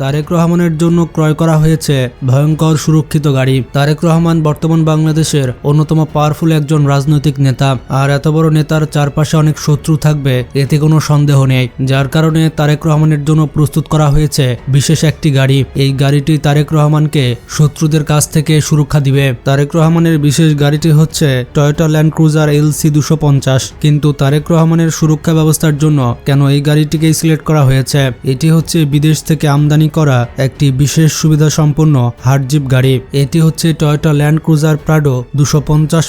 তারেক রহমানের জন্য ক্রয় করা হয়েছে ভয়ঙ্কর সুরক্ষিত গাড়ি। তারেক রহমান বর্তমান বাংলাদেশের অন্যতম পাওয়ারফুল একজন রাজনৈতিক নেতা। আর এত বড় নেতার চারপাশে অনেক শত্রু থাকবে, এতে কোনো সন্দেহ নেই। যার কারণে তারেক রহমানের জন্য প্রস্তুত করা হয়েছে বিশেষ একটি গাড়ি। এই গাড়িটি তারেক রহমানকে শত্রুদের কাছ থেকে সুরক্ষা দিবে। তারেক রহমানের বিশেষ গাড়িটি হচ্ছে টয়োটা ল্যান্ড ক্রুজার এলসি দুশো পঞ্চাশ। কিন্তু তারেক রহমানের সুরক্ষা ব্যবস্থার জন্য কেন এই গাড়িটিকেই সিলেক্ট করা হয়েছে? এটি হচ্ছে বিদেশ থেকে আমদানি করা একটি বিশেষ সুবিধা সম্পন্ন হার্ডজিপ গাড়ি। এটি হচ্ছে টয়োটা ল্যান্ড ক্রুজার প্রাডো দুশো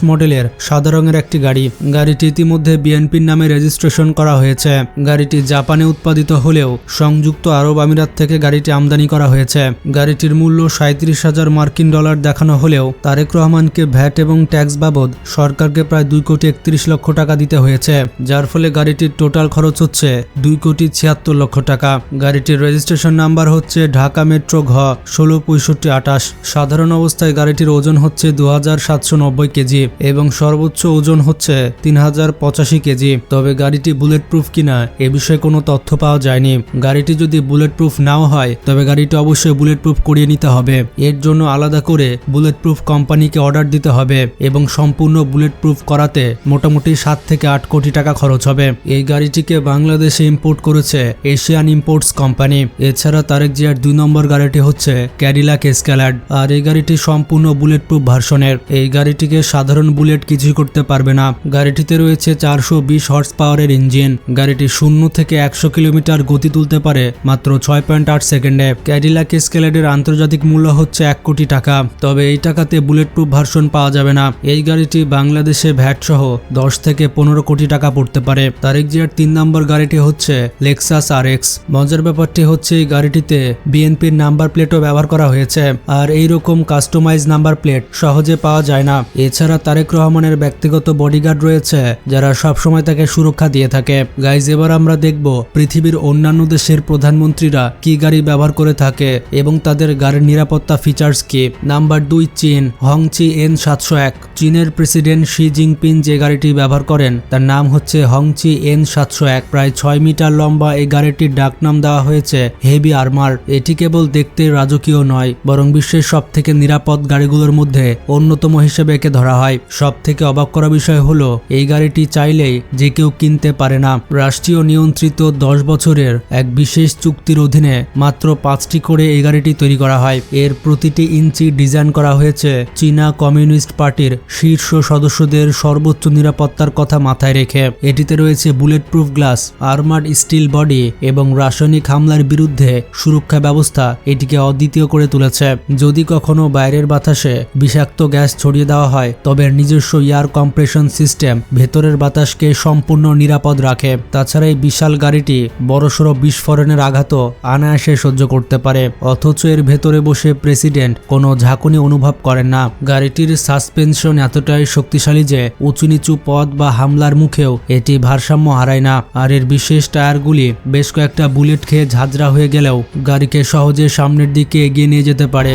মডেলের সাদা রঙের একটি গাড়ি। গাড়িটি ইতিমধ্যে বিএনপির নামে রেজিস্ট্রেশন করা হয়েছে। গাড়িটি জাপানে উৎপাদিত হলেও সংযুক্ত আরব আমিরাত থেকে গাড়িটি আমদানি করা হয়েছে। গাড়িটির মূল্য সাঁত্রিশ হাজার মার্কিন ডলার দেখানো হলেও তারেক রহমানকে ভ্যাট এবং ট্যাক্স বাবদ সরকারকে প্রায় দুই কোটি একত্রিশ লক্ষ টাকা দিতে হয়েছে, যার ফলে গাড়িটির টোটাল খরচ হচ্ছে দুই কোটি ছিয়াত্তর লক্ষ টাকা। গাড়িটির রেজিস্ট্রেশন নাম্বার হচ্ছে ঢাকা মেট্রো ঘ, ষোলো পঁয়ষট্টি আটাশ সাধারণ অবস্থায় গাড়িটির ওজন হচ্ছে দু হাজার সাতশো নব্বই কেজি এবং সর্বোচ্চ ওজন হচ্ছে তিন হাজার পঁচাশি কেজি। তবে গাড়িটি বুলেট প্রুফ কিনা এ বিষয়ে কোনো তথ্য পাওয়া যায়নি। গাড়িটি যদি বুলেট প্রুফ নাও হয়, তবে গাড়িটি অবশ্যই বুলেট প্রুফ করিয়ে নিতে হবে। এর জন্য আলাদা করে বুলেট প্রুফ কোম্পানিকে অর্ডার দিতে হবে এবং সম্পূর্ণ বুলেট প্রুফ করাতে মোটামুটি সাত থেকে আট কোটি টাকা খরচ হবে। এই গাড়িটিকে বাংলাদেশে ইম্পোর্ট করেছে এশিয়ান ইম্পোর্টস কোম্পানি। এছাড়া তারেক জিয়ার দুই নম্বর গাড়িটি হচ্ছে ক্যাডিলাক এসক্যালাড আর এই গাড়িটি সম্পূর্ণ বুলেট প্রুফ ভার্সনের এই গাড়িটিকে সাধারণ বুলেট কিছুই করতে পারবে না। গাড়িটিতে রয়েছে চারশো বিশ হর্স পাওয়ারের ইঞ্জিন গাড়িটি শূন্য থেকে একশো কিলোমিটার গতি তুলতে পারে মাত্র ছয় পয়েন্ট আট সেকেন্ডে। ক্যাডিলাক এসক্যালাডের আন্তর্জাতিক মূল্য হচ্ছে এক কোটি টাকা। তবে এই টাকাতে বুলেট প্রুফ ভার্সন পাওয়া যাবে না। এই গাড়িটি বাংলাদেশে ভ্যাট সহ দশ থেকে পনেরো কোটি টাকা পড়তে পারে। তারেক জিয়ার তিন নম্বর গাড়িটি হচ্ছে লেক্সাস আর এক্স মজার ব্যাপারটি হচ্ছে এই গাড়িটিতে বিএনপির নাম্বার প্লেটও ব্যবহার করা হয়েছে। আর এই রকম কাস্টমাইজ নাম্বার প্লেট সহজে পাওয়া যায় না। এছাড়া তারেক রহমানের ব্যক্তিগত বডিগার্ড রয়েছে, যারা সবসময় তাকে সুরক্ষা দিয়ে থাকে। গাইজ এবার আমরা দেখব পৃথিবীর অন্যান্য দেশের প্রধানমন্ত্রীরা কি গাড়ি ব্যবহার করে থাকে এবং তাদের গাড়ির নিরাপত্তা ফিচার্স কি। নাম্বার দুই, চীন। হংচি এন সাতশো এক। চীনের প্রেসিডেন্ট শি জিনপিং যে গাড়িটি ব্যবহার করেন, তার নাম হচ্ছে হংচি এন সাতশো এক। প্রায় ছয় মিটার লম্বা এই গাড়িটির ডাকনাম দেওয়া হয়েছে হেভি আর্মার এটি কেবল দেখতে রাজকীয় নয়, বরং বিশ্বের সব থেকে নিরাপদ গাড়িগুলোর মধ্যে অন্যতম হিসেবে একে ধরা হয়। সব থেকে অবাক করা বিষয় হলো, এই গাড়িটি চাইলেই যে কেউ কিনতে পারে না। রাষ্ট্রীয় নিয়ন্ত্রিত দশ বছরের এক বিশেষ চুক্তির অধীনে মাত্র পাঁচটি করে এই গাড়িটি তৈরি করা হয়। এর প্রতিটি ইঞ্চি ডিজাইন করা হয়েছে চীনা কমিউনিস্ট পার্টির শীর্ষ সদস্যদের সর্বোচ্চ নিরাপত্তার কথা মাথায় রেখে। এটিতে রয়েছে bullet proof glass armoured steel body এবং রাসায়নিক হামলার বিরুদ্ধে সুরক্ষা ব্যবস্থা এটিকে অদ্বিতীয় করে তুলেছে। যদি কখনো বাইরের বাতাসে বিষাক্ত গ্যাস ছড়িয়ে দেওয়া হয়, তবে নিজস্ব এয়ার কম্প্রেশন সিস্টেম ভেতরের বাতাসকে সম্পূর্ণ নিরাপদ রাখে। তাছাড়া এই বিশাল গাড়িটি বড়সড় বিস্ফোরণের আঘাতও অনায়াসে সহ্য করতে পারে। অথচ এর ভেতরে বসে প্রেসিডেন্ট কোনো ঝাঁকুনি অনুভব করেন না। গাড়িটির সাসপেনশন এতটাই শক্তিশালী যে উঁচু নিচু পথ বা হামলার মুখেও এটি ভারসাম্য হারায় না। আর এর বিশেষ টায়ারগুলি বেশ কয়েকটা বুলেট খেয়ে ঝাঁঝরা হয়ে গেলেও গাড়িকে সহজে সামনের দিকে এগিয়ে নিয়ে যেতে পারে।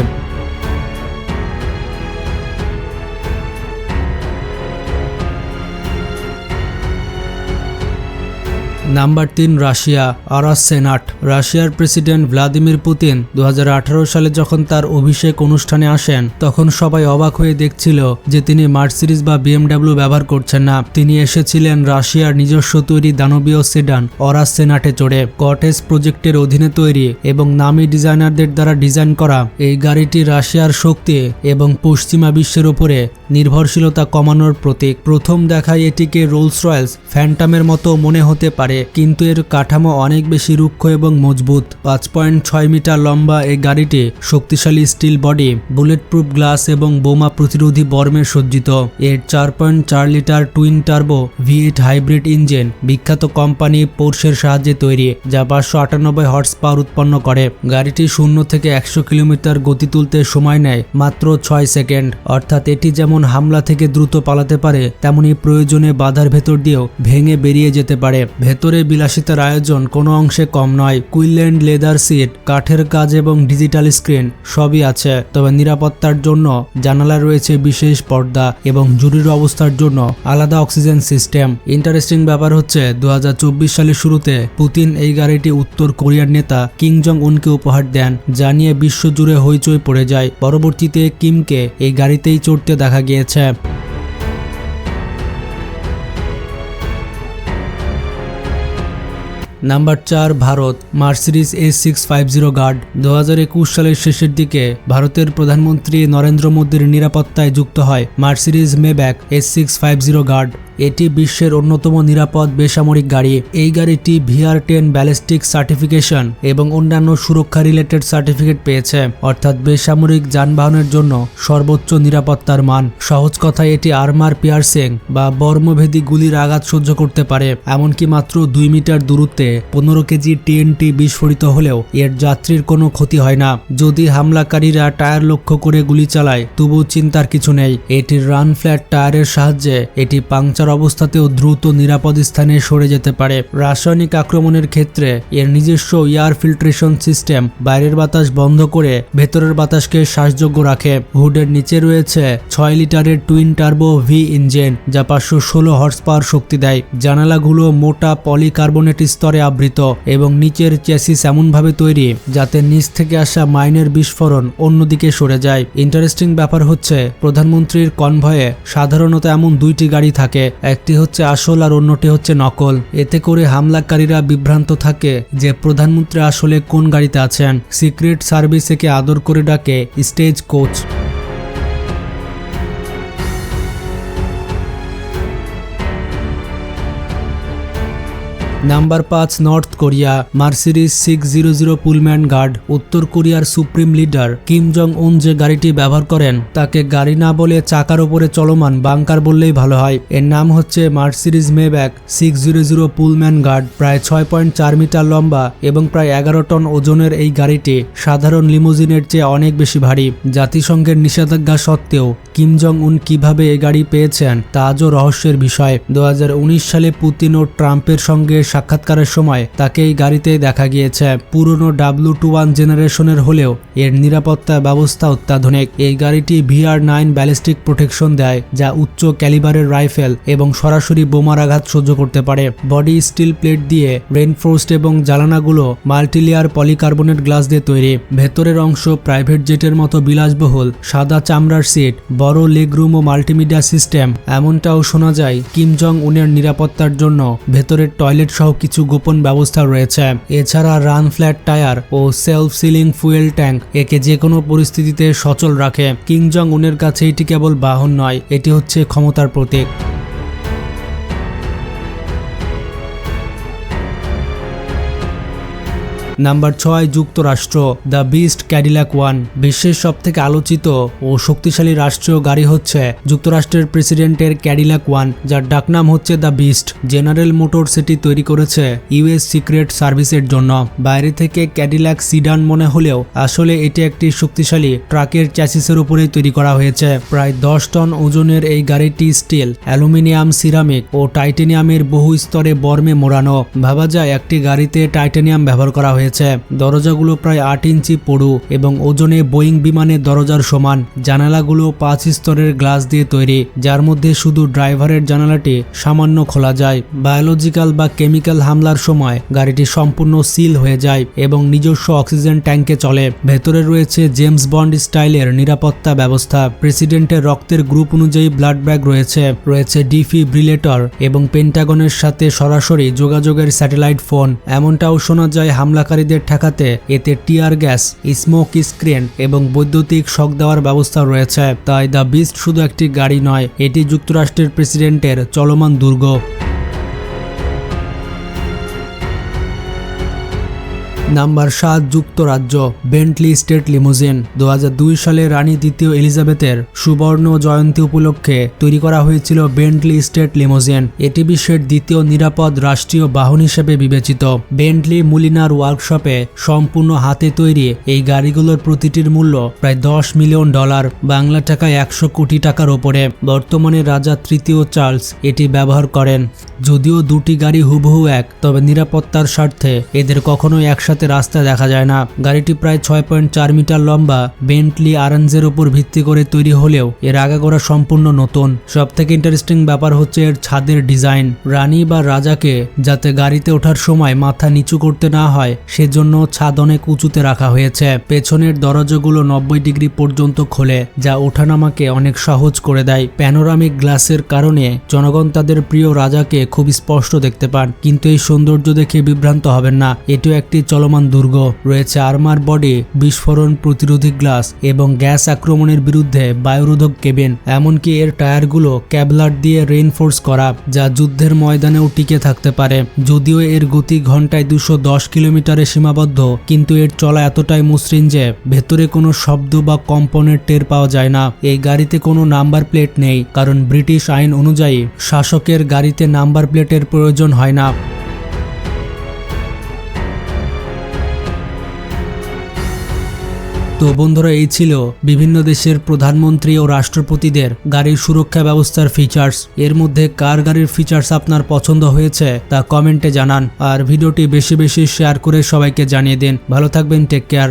নাম্বার তিন রাশিয়া, আরাস সেনাট। রাশিয়ার প্রেসিডেন্ট ভ্লাদিমির পুতিন দু হাজার আঠারো সালে যখন তার অভিষেক অনুষ্ঠানে আসেন, তখন সবাই অবাক হয়ে দেখছিল যে তিনি মার্সিডিজ বা বিএমডাব্লিউ ব্যবহার করছেন না। তিনি এসেছিলেন রাশিয়ার নিজস্ব তৈরি দানবীয় সেডান অরাস সেনাটে চড়ে। কটেজ প্রজেক্টের অধীনে তৈরি এবং নামী ডিজাইনারদের দ্বারা ডিজাইন করা এই গাড়িটি রাশিয়ার শক্তি এবং পশ্চিমা বিশ্বের উপরে নির্ভরশীলতা কমানোর প্রতীক। প্রথম দেখায় এটিকে রোলস রয়েলস, ফ্যান্টামের মতো মনে হতে পারে। কিন্তু এর কাঠামো অনেক বেশি রুক্ষ এবং মজবুত। পাঁচ পয়েন্ট ছয় মিটার লম্বা এই গাড়িটি শক্তিশালী steel body bullet proof glass এবং বোমা প্রতিরোধী বর্মে সজ্জিত। এর চার পয়েন্ট চার litre twin turbo V eight hybrid engine বিখ্যাত কোম্পানি পোর্শের সাহায্যে তৈরি, যা পাঁচশো আটানব্বই হর্স পাওয়ার উৎপন্ন করে। গাড়িটি শূন্য থেকে একশো কিলোমিটার গতি তুলতে সময় নেয় মাত্র ছয় সেকেন্ড। অর্থাৎ এটি যেমন হামলা থেকে দ্রুত পালাতে পারে, তেমনি প্রয়োজনে বাধার ভেতর দিয়েও ভেঙে বেরিয়ে যেতে পারে। ভেতর ভেতরে বিলাসিতার আয়োজন কোনো অংশে কম নয়। কুইল্যান্ড লেদার সিট, কাঠের কাজ এবং ডিজিটাল স্ক্রিন সবই আছে। তবে নিরাপত্তার জন্য জানালা রয়েছে বিশেষ পর্দা এবং জরুরি অবস্থার জন্য আলাদা অক্সিজেন সিস্টেম। ইন্টারেস্টিং ব্যাপার হচ্ছে দু হাজার চব্বিশ সালের শুরুতে পুতিন এই গাড়িটি উত্তর কোরিয়ার নেতা কিং জং উনকে উপহার দেন, যা নিয়ে বিশ্বজুড়ে হইচই পড়ে যায়। পরবর্তীতে কিমকে এই গাড়িতেই চড়তে দেখা গিয়েছে। নাম্বার চার, Bharat Mercedes A six five zero guard দু সালের শেষের দিকে ভারতের প্রধানমন্ত্রী নরেন্দ্র মোদীর নিরাপত্তায় যুক্ত হয় Mercedes Maybach S six five zero guard. এটি বিশ্বের অন্যতম নিরাপদ বেসামরিক গাড়ি। এই গাড়িটি ভিআর টেন ব্যালিস্টিক সার্টিফিকেশন এবং অন্যান্য সুরক্ষা রিলেটেড সার্টিফিকেট পেয়েছে। অর্থাৎ বেসামরিক যানবাহনের জন্য সর্বোচ্চ নিরাপত্তার মান। সহজ কথায় এটি আর্মার পিয়ার্সিং বা বর্মভেদী গুলির আঘাত সহ্য করতে পারে। এমনকি মাত্র দুই মিটার দূরত্বে পনেরো কেজি টিএনটি বিস্ফোরিত হলেও এর যাত্রীর কোনো ক্ষতি হয় না। যদি হামলাকারীরা টায়ার লক্ষ্য করে গুলি চালায় তবু চিন্তার কিছু নেই। এটির রান ফ্ল্যাট টায়ারের সাহায্যে এটি পাংচার অবস্থাতেও দ্রুত নিরাপদ স্থানে সরে যেতে পারে। রাসায়নিক আক্রমণের ক্ষেত্রে এর নিজস্ব এয়ার ফিল্ট্রেশন সিস্টেম বাইরের বাতাস বন্ধ করে ভেতরের বাতাসকে শ্বাসযোগ্য রাখে। হুডের নিচে রয়েছে ছয় লিটারের টুইন টার্বো ভি ইঞ্জিন, যা পাঁচশো ষোলো হর্স পাওয়ার শক্তি দেয়। জানালাগুলো মোটা পলিকার্বনেট স্তরে আবৃত এবং নিচের চেসিস এমনভাবে তৈরি যাতে নিচ থেকে আসা মাইনের বিস্ফোরণ অন্যদিকে সরে যায়। ইন্টারেস্টিং ব্যাপার হচ্ছে, প্রধানমন্ত্রীর কনভয়ে সাধারণত এমন দুইটি গাড়ি থাকে একটি হচ্ছে আসল আর অন্যটি হচ্ছে নকল। এতে করে হামলাকারীরা বিভ্রান্ত থাকে যে প্রধানমন্ত্রী আসলে কোন গাড়িতে আছেন। সিক্রেট সার্ভিস একে আদর করে ডাকে স্টেজ কোচ। নাম্বার পাঁচ, North Korea Mercedes six zero zero Pullman guard, উত্তর কোরিয়ার সুপ্রিম লিডার, কিম জং উন যে গাড়িটি ব্যবহার করেন, তাকে গাড়ি না বলে চাকার ওপরে চলমান বাংকার বললেই ভালো হয়। এর নাম হচ্ছে Mercedes Maybach six zero zero Pullman guard, প্রায় ছয় পয়েন্ট চার মিটার লম্বা এবং প্রায় এগারো টন ওজনের এই গাড়িটি সাধারণ লিমোজিনের চেয়ে অনেক বেশি ভারী। জাতিসংঘের নিষেধাজ্ঞা সত্ত্বেও কিম জং উন কীভাবে এই গাড়ি পেয়েছেন, তা আজও রহস্যের বিষয়। দু হাজার উনিশ সালে পুতিন ও ট্রাম্পের সঙ্গে সাক্ষাৎকারের সময় তাকে এই গাড়িতে দেখা গিয়েছে। পুরনো ডাব্লু টু ওয়ান জেনারেশনের হলেও এর নিরাপত্তা ব্যবস্থা অত্যাধুনিক। এই গাড়িটি ভিআর নাইন ব্যালিস্টিক প্রোটেকশন দেয়, যা উচ্চ ক্যালিবারের রাইফেল এবং সরাসরি বোমার আঘাত সহ্য করতে পারে। বডি স্টিল প্লেট দিয়ে রেনফোর্সড এবং জ্বালানাগুলো মাল্টিলেয়ার পলিকার্বনেট গ্লাস দিয়ে তৈরি। ভেতরের অংশ প্রাইভেট জেটের মতো বিলাসবহুল, সাদা চামড়ার সিট, বড় লেগ রুম ও মাল্টিমিডিয়া সিস্টেম এমনটাও শোনা যায় কিম জং উনের নিরাপত্তার জন্য ভেতরের টয়লেট সহ কিছু গোপন ব্যবস্থা রয়েছে। এছাড়া রান ফ্ল্যাট টায়ার ও সেলফ সিলিং ফুয়েল ট্যাঙ্ক একে যে কোনো পরিস্থিতিতে সচল রাখে। কিংজং উনের কাছে এটি কেবল বাহন নয়, এটি হচ্ছে ক্ষমতার প্রতীক। নাম্বার ছয়, যুক্তরাষ্ট্র, দ্য বিস্ট ক্যাডিলাক ওয়ান। বিশ্বের সব থেকে আলোচিত ও শক্তিশালী রাষ্ট্রীয় গাড়ি হচ্ছে যুক্তরাষ্ট্রের প্রেসিডেন্টের ক্যাডিলাক ওয়ান, যার ডাকনাম হচ্ছে দ্য বিস্ট। জেনারেল মোটরস এটি তৈরি করেছে ইউএস সিক্রেট সার্ভিসের জন্য। বাইরে থেকে ক্যাডিলাক সিডান মনে হলেও আসলে এটি একটি শক্তিশালী ট্রাকের চ্যাসিসের উপরেই তৈরি করা হয়েছে। প্রায় দশ টন ওজনের এই গাড়িটি স্টিল, অ্যালুমিনিয়াম, সিরামিক ও টাইটেনিয়ামের বহু স্তরে বর্মে মোড়ানো। ভাবা যায় একটি গাড়িতে টাইটেনিয়াম ব্যবহার করা হয়েছে। দরজাগুলো প্রায় আট ইঞ্চি পড়ু এবং ওজনে বোয়িং বিমানের দরজার সমান। জানালাগুলো পাঁচ স্তরের গ্লাস দিয়ে তৈরি, যার মধ্যে শুধু ড্রাইভারের জানালাটি সামান্য খোলা যায়। বায়োলজিক্যাল বা কেমিক্যাল হামলার সময় গাড়িটি সম্পূর্ণ সিল হয়ে যায় এবং নিজস্ব অক্সিজেন ট্যাঙ্কে চলে। ভেতরে রয়েছে জেমস বন্ড স্টাইলের নিরাপত্তা ব্যবস্থা। প্রেসিডেন্টের রক্তের গ্রুপ অনুযায়ী ব্লাড ব্যাগ রয়েছে। রয়েছে ডিফিব্রিলেটর এবং পেন্টাগনের সাথে সরাসরি যোগাযোগের স্যাটেলাইট ফোন। এমনটাও শোনা যায় হামলাকারীদের ঠেকাতে এতে টিয়ার গ্যাস, স্মোক স্ক্রিন এবং বৈদ্যুতিক শক দেওয়ার ব্যবস্থা রয়েছে। তাই দ্য বিস্ট শুধু একটি গাড়ি নয়, এটি যুক্তরাষ্ট্রের প্রেসিডেন্টের চলমান দুর্গ। নাম্বার সাত, যুক্তরাজ্য, বেন্টলি স্টেট লিমুজিন। দু সালে রানী দ্বিতীয় এলিজাবেথের সুবর্ণ জয়ন্তী উপলক্ষে তৈরি করা হয়েছিল বেন্টলি স্টেট লিমুজিন। এটি বিশ্বের দ্বিতীয় নিরাপদ রাষ্ট্রীয় বাহন হিসেবে বিবেচিত। বেন্টলি মুলিনার ওয়ার্কশপে সম্পূর্ণ হাতে তৈরি এই গাড়িগুলোর প্রতিটির মূল্য প্রায় দশ মিলিয়ন ডলার, বাংলা টাকায় একশো কোটি টাকার ওপরে। বর্তমানে রাজা তৃতীয় চার্লস এটি ব্যবহার করেন। যদিও দুটি গাড়ি হুবহু এক, তবে নিরাপত্তার স্বার্থে এদের কখনোই একসাথে রাস্তায় দেখা যায় না। গাড়িটি প্রায় ছয় পয়েন্ট চার মিটার লম্বা। বেন্টলি আরানজের উপর ভিত্তি করে তৈরি হলেও এর আগাগোড়া সম্পূর্ণ নতুন। সব থেকে ইন্টারেস্টিং ব্যাপার হচ্ছে এর ছাদের ডিজাইন। রানী বা রাজাকে যাতে গাড়িতে ওঠার সময় মাথা নিচু করতে না হয়, সেজন্য ছাদ অনেক উঁচুতে রাখা হয়েছে। পেছনের দরজাগুলো নব্বই ডিগ্রি পর্যন্ত খোলে, যা ওঠানামাকে অনেক সহজ করে দেয়। প্যানোরামিক গ্লাসের কারণে জনগণ তাদের প্রিয় রাজাকে খুব স্পষ্ট দেখতে পান, কিন্তু এই সৌন্দর্য দেখে বিভ্রান্ত হবেন না। এটিও একটি চলমান দুর্গ রয়েছে আর্মার বডি, বিস্ফোরণ প্রতিরোধী গ্লাস এবং গ্যাস আক্রমণের বিরুদ্ধে বায়ুরোধক কেবিন। এমনকি এর টায়ারগুলো ক্যাবলার দিয়ে রেইনফোর্স করা, যা যুদ্ধের ময়দানেও টিকে থাকতে পারে। যদিও এর গতি ঘন্টায় দুশো দশ কিলোমিটারে সীমাবদ্ধ, কিন্তু এর চলা এতটাই মসৃণ যে ভেতরে কোনো শব্দ বা কম্পনের টের পাওয়া যায় না। এই গাড়িতে কোনো নাম্বার প্লেট নেই, কারণ ব্রিটিশ আইন অনুযায়ী শাসকের গাড়িতে নাম্বার প্লেটের প্রয়োজন হয় না। তো বন্ধুরা, এই ছিল বিভিন্ন দেশের প্রধানমন্ত্রী ও রাষ্ট্রপতিদের গাড়ির সুরক্ষা ব্যবস্থার ফিচার্স এর মধ্যে কার গাড়ির ফিচার্স আপনার পছন্দ হয়েছে তা কমেন্টে জানান। আর ভিডিওটি বেশি বেশি শেয়ার করে সবাইকে জানিয়ে দিন। ভালো থাকবেন টেক কেয়ার